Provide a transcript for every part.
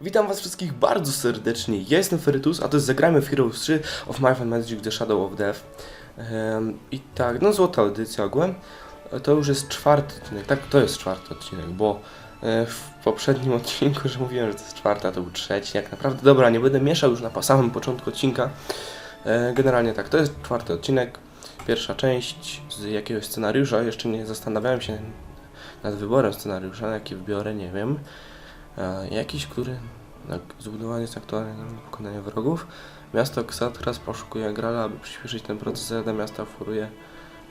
Witam was wszystkich bardzo serdecznie, ja jestem Ferytus, a to jest Zagrajmy w Heroes 3 of Might and Magic The Shadow of Death. Em, I tak, no złota edycja ogółem. E, To już jest czwarty odcinek, tak, to jest czwarty odcinek, bo e, w poprzednim odcinku, że mówiłem, że to jest czwarty, a to był trzeci, jak naprawdę. Dobra, nie będę mieszał już na samym początku odcinka. E, Generalnie tak, to jest czwarty odcinek, pierwsza część z jakiegoś scenariusza, jeszcze nie zastanawiałem się nad wyborem scenariusza, jaki wybiorę, nie wiem. E, jakiś, który zbudowany jest aktualnie na pokonanie wrogów. Miasto Xatras poszukuje Grala, aby przyspieszyć ten proces. Rada miasta oferuje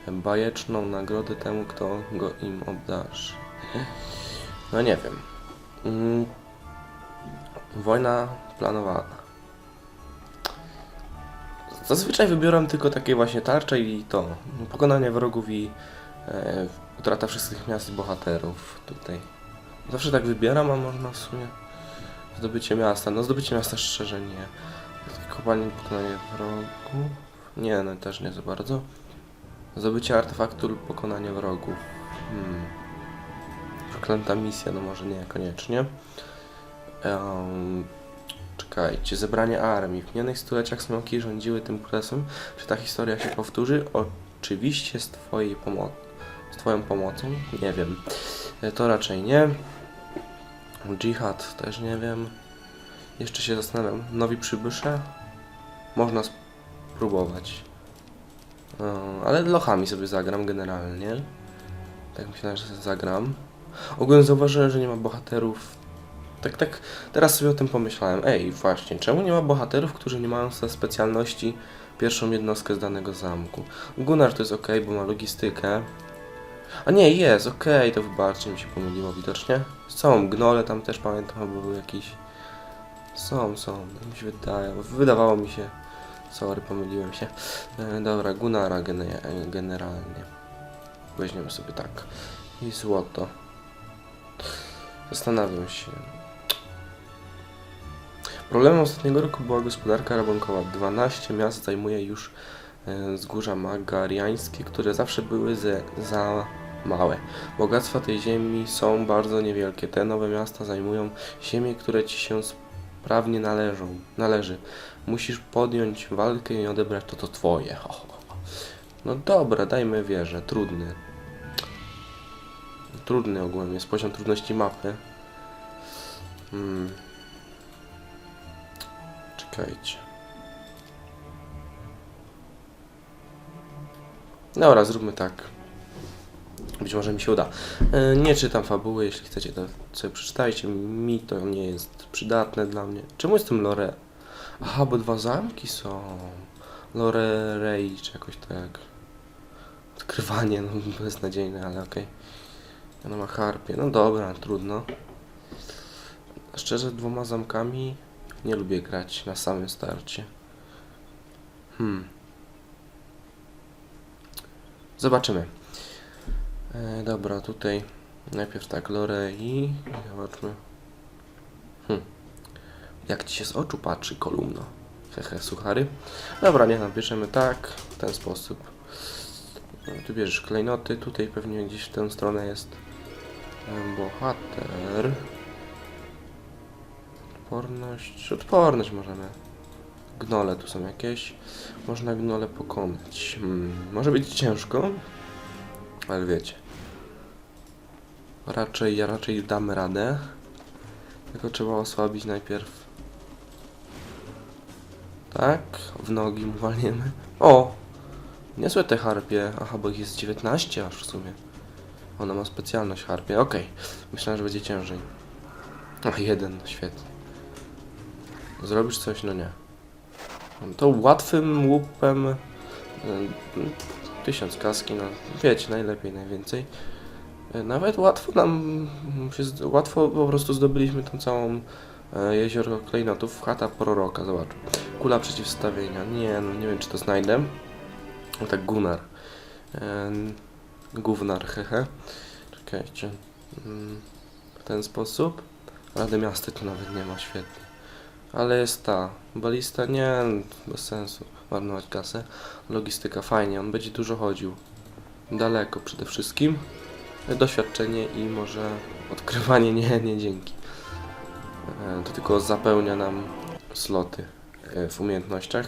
bajeczną nagrodę temu, kto go im obdarzy. No nie wiem. Mm. Wojna planowana. Zazwyczaj wybieram tylko takie właśnie tarcze i to. Pokonanie wrogów i e, utrata wszystkich miast i bohaterów tutaj. Zawsze tak wybieram, a można w sumie zdobycie miasta. No zdobycie miasta szczerze nie. Kopanie pokonanie wrogów. Nie, no też nie za bardzo. Zdobycie artefaktu lub pokonanie wrogów. Hmm. Przeklęta misja, no może nie koniecznie. Um, czekajcie, zebranie armii. W minionych stuleciach smoki rządziły tym królestwem. Czy ta historia się powtórzy? Oczywiście z twojej pomocy. Z twoją pomocą? Nie wiem. E, To raczej nie. Jihad też nie wiem. Jeszcze się zastanawiam. Nowi przybysze? Można spróbować. E, Ale lochami sobie zagram generalnie. Tak myślałem, że zagram. Ogólnie zauważyłem, że nie ma bohaterów. Tak, tak. Teraz sobie o tym pomyślałem. Ej, właśnie, czemu nie ma bohaterów, którzy nie mają za specjalności pierwszą jednostkę z danego zamku? Gunnar to jest ok, bo ma logistykę. A nie, jest, okej, to wybaczcie, mi się pomyliło widocznie. Są, gnole tam też pamiętam, chyba były jakieś... Są, są, tak mi się wydaje, wydawało mi się... Sorry, pomyliłem się. E, dobra, Gunara gene, generalnie. Weźmiemy sobie tak. I złoto. Zastanawiam się. Problemem ostatniego roku była gospodarka rabunkowa. 12 miast zajmuje już e, wzgórza magariańskie, które zawsze były ze, za małe. Bogactwa tej ziemi są bardzo niewielkie. Te nowe miasta zajmują ziemie, które ci się sprawnie należą, należy. Musisz podjąć walkę i odebrać to, to twoje. Ho, ho, ho. No dobra, dajmy wieżę. Trudny. Trudny ogólnie jest poziom trudności mapy. Hmm. Czekajcie. Dobra, zróbmy tak. Być może mi się uda. E, Nie czytam fabuły, jeśli chcecie to sobie przeczytajcie. Mi to nie jest przydatne dla mnie. Czemu jestem Lore? Aha, bo dwa zamki są. Lore Rey, czy jakoś tak. Odkrywanie, no beznadziejne, ale okej. Ona ma harpie. No dobra, trudno. Szczerze, dwoma zamkami nie lubię grać na samym starcie. Hmm. Zobaczymy. E, dobra, tutaj najpierw tak, Lorei. Zobaczmy. Hmm. Jak ci się z oczu patrzy kolumna? Hehe, suchary. Dobra, niech napiszemy tak, w ten sposób. E, Tu bierzesz klejnoty, tutaj pewnie gdzieś w tę stronę jest bohater. Odporność, odporność możemy. Gnole tu są jakieś. Można gnole pokonać. Hmm, może być ciężko, ale wiecie. Raczej, ja raczej damy radę. Tylko trzeba osłabić najpierw. Tak, w nogi mu walniemy. O! Niezłe te harpie. Aha, bo ich jest 19 aż w sumie. Ona ma specjalność harpie. Okej. Myślałem, że będzie ciężej. A, jeden, świetnie. Zrobisz coś? No nie. To łatwym łupem y, tysiąc kaski, no wiecie, najlepiej, najwięcej. Y, Nawet łatwo nam się, łatwo po prostu zdobyliśmy tą całą e, jezioro klejnotów. Chata proroka, zobacz. Kula przeciwstawienia. Nie, no nie wiem czy to znajdę. No tak, Gunnar. Gównar, hehe. Czekajcie. Mm, W ten sposób. Rady miasta tu nawet nie ma, świetnie. Ale jest ta. Balista nie, bez sensu. Marnować kasę. Logistyka fajnie, on będzie dużo chodził. Daleko przede wszystkim. Doświadczenie i może odkrywanie nie, nie dzięki. E, To tylko zapełnia nam sloty e, w umiejętnościach.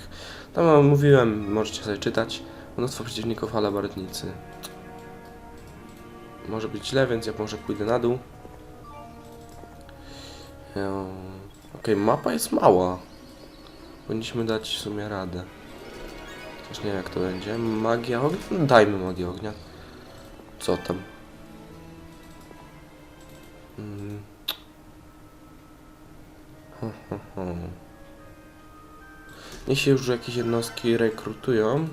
Tam mówiłem, możecie sobie czytać. Mnóstwo przeciwników alabartnicy. Może być źle, więc ja może pójdę na dół. Okej, mapa jest mała. Powinniśmy dać w sumie radę. Też nie wiem jak to będzie. Magia ognia? No, dajmy magię ognia. Co tam? Mm. Hm, hm, hm. Niech się już jakieś jednostki rekrutują.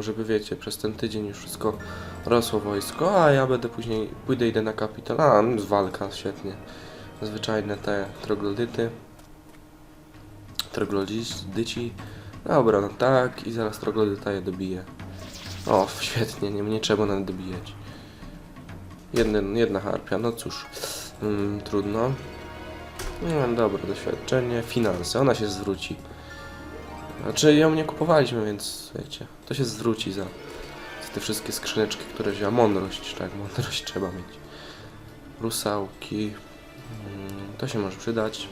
Żeby wiecie, przez ten tydzień już wszystko rosło wojsko, a ja będę później, pójdę idę na kapitol. A, no, walka, świetnie. Zwyczajne te troglodyty. Troglodyci. Dobra, no tak, i zaraz troglodyta je dobiję. O, świetnie, nie, nie trzeba nawet dobijać. Jeden, jedna harpia, no cóż, mm, trudno. No, dobre doświadczenie, finanse, ona się zwróci. Znaczy, ją nie kupowaliśmy, więc wiecie, to się zwróci za, za te wszystkie skrzyneczki, które wzięła. Mądrość, tak, mądrość trzeba mieć. Rusałki, mm, to się może przydać.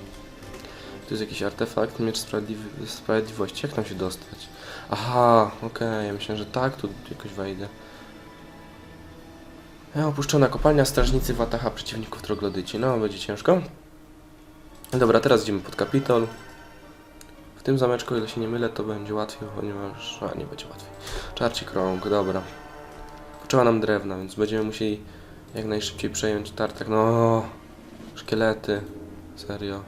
Tu jest jakiś artefakt, miecz sprawiedliwy, sprawiedliwości. Jak tam się dostać? Aha, okej, ja myślałem, że tak, tu jakoś wejdę. Opuszczona kopalnia, strażnicy Wataha przeciwników troglodyci. No, będzie ciężko. Dobra, teraz idziemy pod kapitol. Tym zameczku, ile się nie mylę, to będzie łatwiej, ponieważ... A, nie będzie łatwiej. Czarci krąg, dobra. Potrzeba nam drewna, więc będziemy musieli jak najszybciej przejąć tartak. No, szkielety. Serio.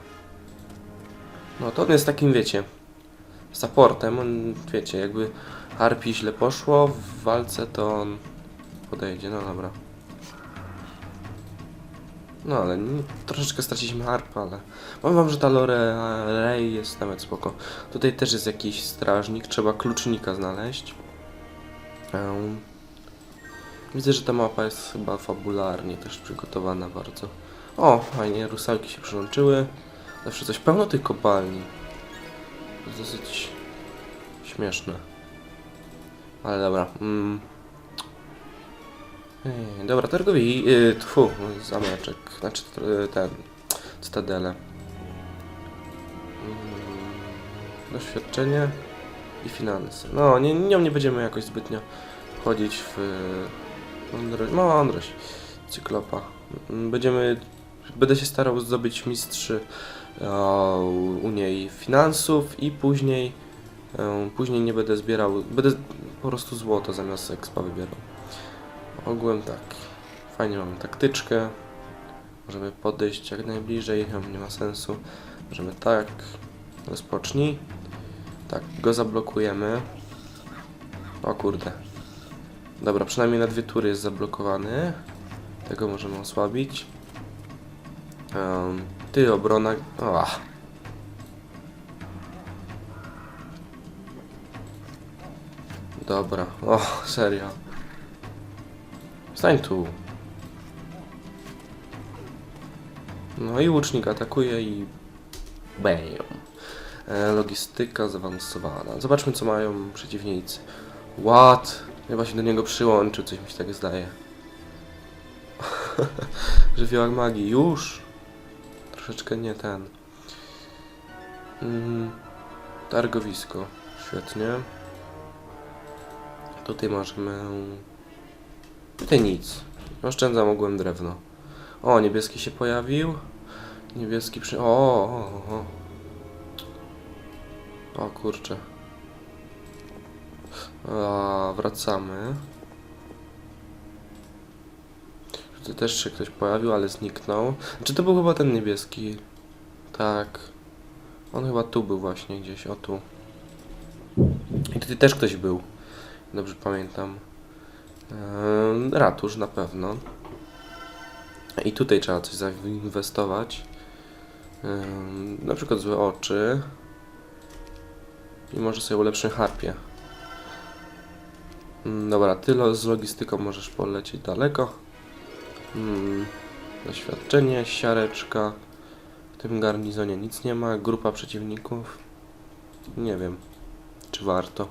No to on jest takim, wiecie, supportem. On, wiecie, jakby Harpi źle poszło w walce, to on podejdzie. No dobra. No ale nie, troszeczkę straciliśmy Harpa, ale powiem wam, że ta Lorelei jest nawet spoko. Tutaj też jest jakiś strażnik, trzeba klucznika znaleźć. Em, Widzę, że ta mapa jest chyba fabularnie też przygotowana bardzo. O, fajnie, rusalki się przyłączyły. Zawsze coś pełno tych kopalni. Dosyć śmieszne. Ale dobra. Mm. Dobra, targowi. Yy, tfu, zameczek. Znaczy y, ten. Cytadele. Mm, doświadczenie i finanse. No, nie, nią nie będziemy jakoś zbytnio wchodzić w y, mądrość. Mądrość. Cyklopa. Mm, Będziemy. Będę się starał zdobyć mistrzy u niej finansów i później e, później nie będę zbierał, będę po prostu złoto zamiast expa wybierał. Ogółem tak, fajnie mamy taktyczkę, możemy podejść jak najbliżej, tam nie ma sensu, możemy tak, rozpocznij, tak, go zablokujemy, o kurde, dobra, przynajmniej na dwie tury jest zablokowany, tego możemy osłabić. Em, ty obrona. O. Dobra, o, serio. Stań tu. No i łucznik atakuje i. Bam. E, logistyka zaawansowana. Zobaczmy, co mają przeciwnicy. What? Chyba się do niego przyłączył, coś mi się tak zdaje. Żywiołak magii, już? Troszeczkę nie ten. Mm, targowisko, świetnie. Tutaj możemy... Tutaj nic. Oszczędzam ogółem drewno. O, niebieski się pojawił. Niebieski przy... O, o, o, o. Kurczę. A, wracamy. Tutaj też się ktoś pojawił, ale zniknął. Czy to był chyba ten niebieski? Tak. On chyba tu był właśnie gdzieś, o tu. I tutaj też ktoś był. Dobrze pamiętam. Ehm, ratusz na pewno. I tutaj trzeba coś zainwestować. Ehm, na przykład złe oczy. I może sobie ulepszyć harpie. Mm, Dobra, tyle z logistyką możesz polecieć daleko. Mm, doświadczenie, siareczka. W tym garnizonie nic nie ma. Grupa przeciwników. Nie wiem, czy warto.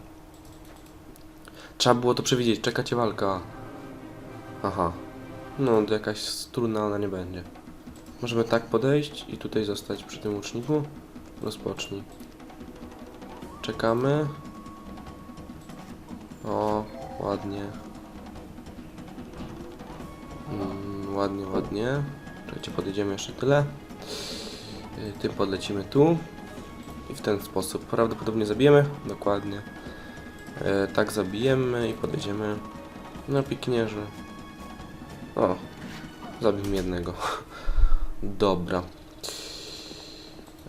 Trzeba było to przewidzieć. Czekacie walka. Aha. No, to jakaś trudna ona nie będzie. Możemy tak podejść i tutaj zostać przy tym łuczniku. Rozpocznij. Czekamy. O, ładnie. Mm, ładnie, ładnie. Czekajcie, podejdziemy jeszcze tyle. Y, Tym podlecimy tu. I w ten sposób prawdopodobnie zabijemy. Dokładnie. E, tak zabijemy i podejdziemy. No, piknierzy. O, zabił jednego. Dobra.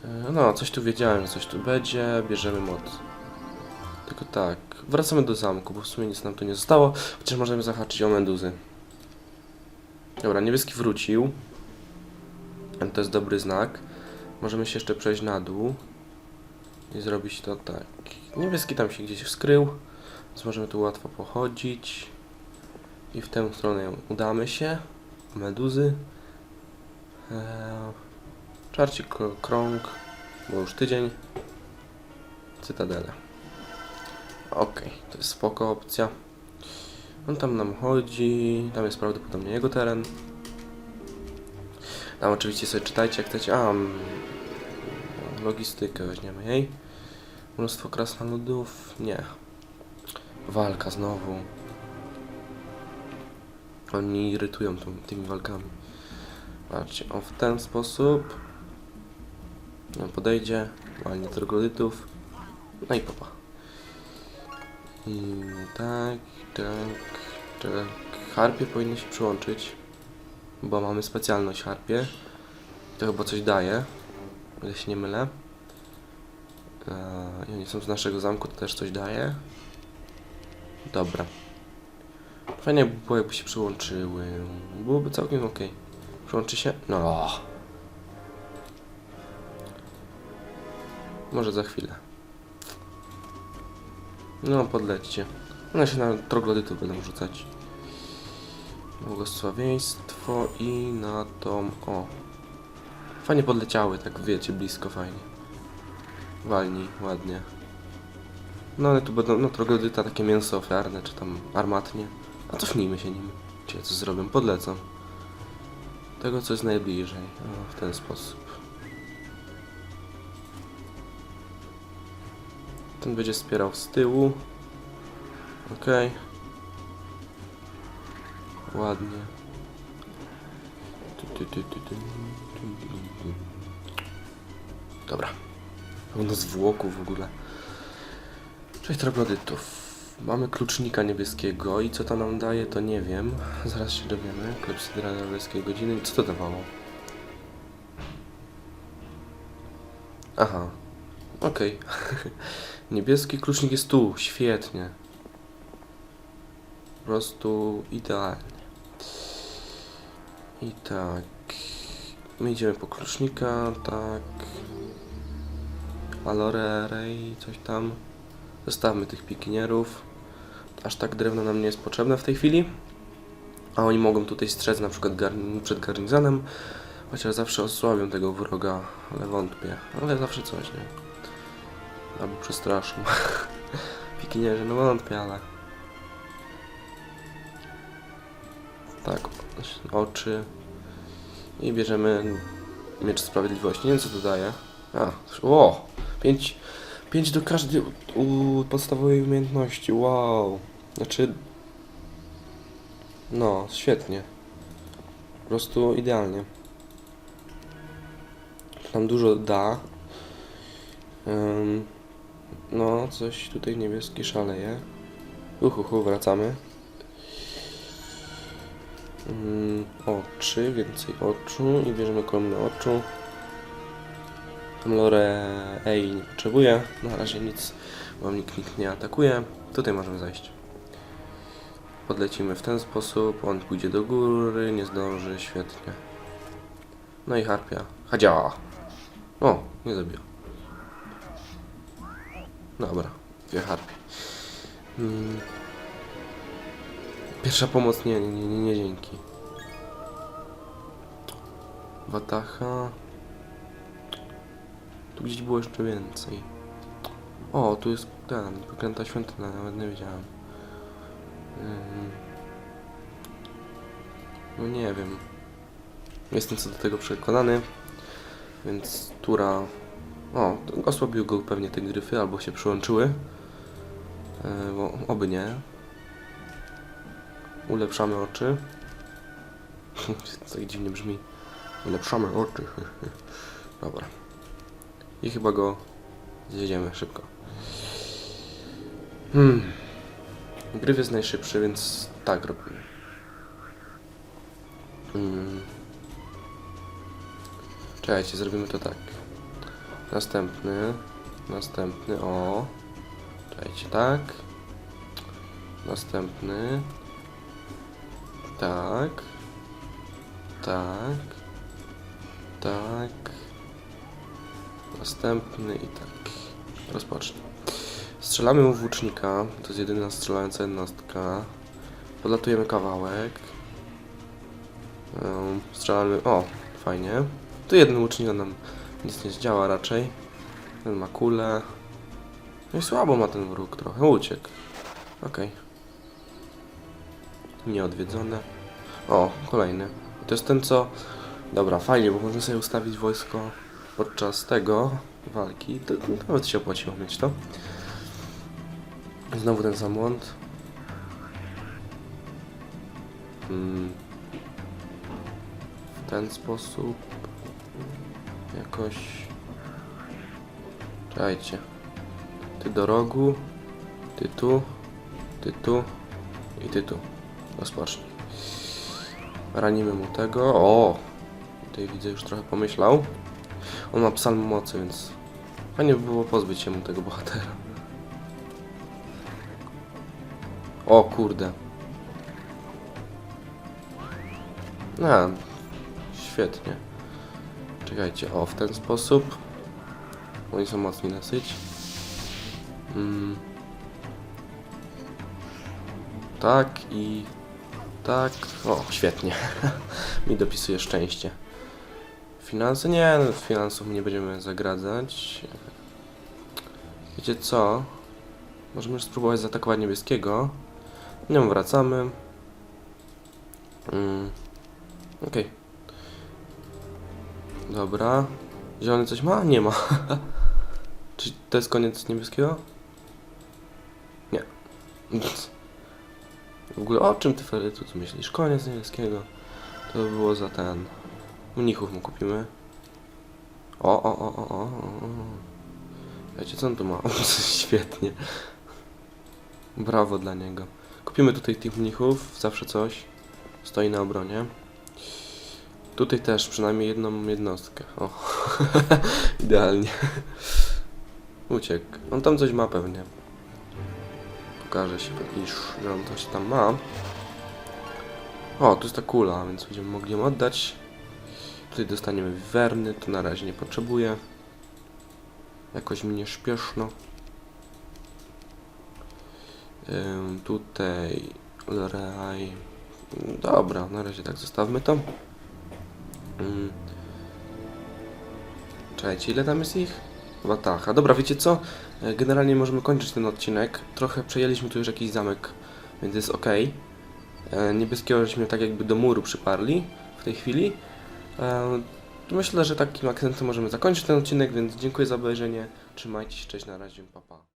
E, No, coś tu wiedziałem, coś tu będzie. Bierzemy moc. Tylko tak, wracamy do zamku, bo w sumie nic nam tu nie zostało. Chociaż możemy zahaczyć o meduzy. Dobra, niebieski wrócił. To jest dobry znak. Możemy się jeszcze przejść na dół. I zrobić to tak. Niebieski tam się gdzieś skrył. Więc możemy tu łatwo pochodzić. I w tę stronę udamy się. Meduzy. Eee, czarci krąg. Bo już tydzień. Cytadela. Okej, to jest spoko opcja. On tam nam chodzi. Tam jest prawdopodobnie jego teren. Tam oczywiście sobie czytajcie jak chcecie. A, mm, logistykę weźmiemy jej. Mnóstwo krasnoludów. Nie. Walka znowu. Oni irytują tą, tymi walkami. Patrzcie, o w ten sposób. No, podejdzie, walnie troglodytów. No i popa. I tak, tak, tak. Harpie powinny się przyłączyć. Bo mamy specjalność harpie. To chyba coś daje. Ile się nie mylę. Eee, I oni są z naszego zamku, to też coś daje. Dobra. Fajnie by było, jakby się przyłączyły. Byłoby całkiem ok. Przyłączy się? No. Może za chwilę. No, podlećcie. One się na troglodytów będą rzucać. Błogosławieństwo i na tą... O. Fajnie podleciały, tak wiecie, blisko fajnie. Walni, ładnie. No ale tu będą, no troglodyta, takie mięso ofiarne, czy tam armatnie. A cofnijmy się nim. Cię co zrobią? Podlecą. Tego, co jest najbliżej. O, w ten sposób. Ten będzie wspierał z tyłu. Okej. Ładnie. Dobra. Pełno zwłoku w ogóle. Cześć troglodytów. Mamy klucznika niebieskiego i co to nam daje, to nie wiem. Zaraz się dowiemy. Klepsydra niebieskiej godziny. Co to dawało? Aha. Okej. Niebieski klucznik jest tu. Świetnie. Po prostu idealnie. I tak. My idziemy po klucznika, tak. Valore, Ray, coś tam. Zostawmy tych pikinierów. Aż tak drewno nam nie jest potrzebne w tej chwili. A oni mogą tutaj strzec na przykład przed garnizonem. Chociaż zawsze osłabią tego wroga, ale wątpię. Ale zawsze coś, nie? Albo przestraszą. Pikinierzy, no wątpię, ale... Tak, oczy. I bierzemy miecz sprawiedliwości. Nie wiem co to daje. A, o! 5 5 do każdej u, podstawowej umiejętności. Wow. Znaczy. No, świetnie. Po prostu idealnie. Tam dużo da. Ym, no, coś tutaj niebieski szaleje. Uhuhu, wracamy. Ym, oczy, więcej oczu i bierzemy kolumnę oczu. Lore Ej nie potrzebuje. Na razie nic, bo nikt, nikt nie atakuje. Tutaj możemy zajść. Podlecimy w ten sposób, on pójdzie do góry, nie zdąży, świetnie. No i harpia. Hadzia! O, nie zabiła. Dobra, dwie harpie. Mm. Pierwsza pomoc, nie, nie, nie, nie, dzięki. Wataha. Tu gdzieś było jeszcze więcej. O, tu jest ten, wyklęta świątynia, nawet nie wiedziałem. No nie wiem. Jestem co do tego przekonany. Więc tura... O, osłabił go pewnie te gryfy, albo się przyłączyły. E, bo oby nie. Ulepszamy oczy. tak dziwnie brzmi. Ulepszamy oczy. Dobra. I chyba go zjedziemy szybko. Hmm. Gryf jest najszybszy, więc tak robimy. Hmm. Czekajcie, zrobimy to tak. Następny. Następny, o. Czekajcie, tak. Następny. Tak. Tak. Tak. Następny i tak. Rozpocznij. Strzelamy mu włócznika. To jest jedyna strzelająca jednostka. Podlatujemy kawałek. Um, strzelamy. O, fajnie. Tu jeden łucznik nam nic nie zdziała raczej. Ten ma kulę. No i słabo ma ten wróg trochę. Uciekł. Okej. Nieodwiedzone. O, kolejny. To jest ten co... Dobra, fajnie, bo można sobie ustawić wojsko podczas tego walki. To, nawet się opłaciło mieć to. Znowu ten sam błąd. Mm. W ten sposób. Jakoś. Czekajcie. Ty do rogu. Ty tu. Ty tu. I ty tu. Rozpocznij. Ranimy mu tego. O! Tutaj widzę już trochę pomyślał. On ma psalm mocy, więc fajnie by było pozbyć się mu tego bohatera. O kurde. A, świetnie. Czekajcie, o w ten sposób. Oni są mocni dosyć. Mm. Tak i tak. O, świetnie. Mi dopisuje szczęście. Finanse? Nie, no, finansów nie będziemy zagradzać. Wiecie co? Możemy spróbować zaatakować niebieskiego. Nią wracamy. Mm. Okej. Dobra. Zielony coś ma? Nie ma. Czy to jest koniec niebieskiego? Nie. W ogóle o czym ty Ferytu tu myślisz? Koniec niebieskiego. To by było za ten. Mnichów mu kupimy. O, o, o, o, o, o. Wiecie co on tu ma? Świetnie. Brawo dla niego. Kupimy tutaj tych mnichów, zawsze coś. Stoi na obronie. Tutaj też przynajmniej jedną jednostkę. O, idealnie. Uciekł. On tam coś ma pewnie. Pokaże się, iż, że on coś tam ma. O, tu jest ta kula, więc będziemy mogli ją oddać. Tutaj dostaniemy wiwerny, to na razie nie potrzebuję. Jakoś mi nie śpieszno. Ym, tutaj Lorelai. Dobra, na razie tak zostawmy to. Ym. Czekajcie, ile tam jest ich? Chyba tak. A dobra, wiecie co? E, Generalnie możemy kończyć ten odcinek. Trochę przejęliśmy tu już jakiś zamek, więc jest ok. Niebieskiego żeśmy tak jakby do muru przyparli w tej chwili. E, Myślę, że takim akcentem możemy zakończyć ten odcinek, więc dziękuję za obejrzenie. Trzymajcie się, cześć, na razie, pa pa.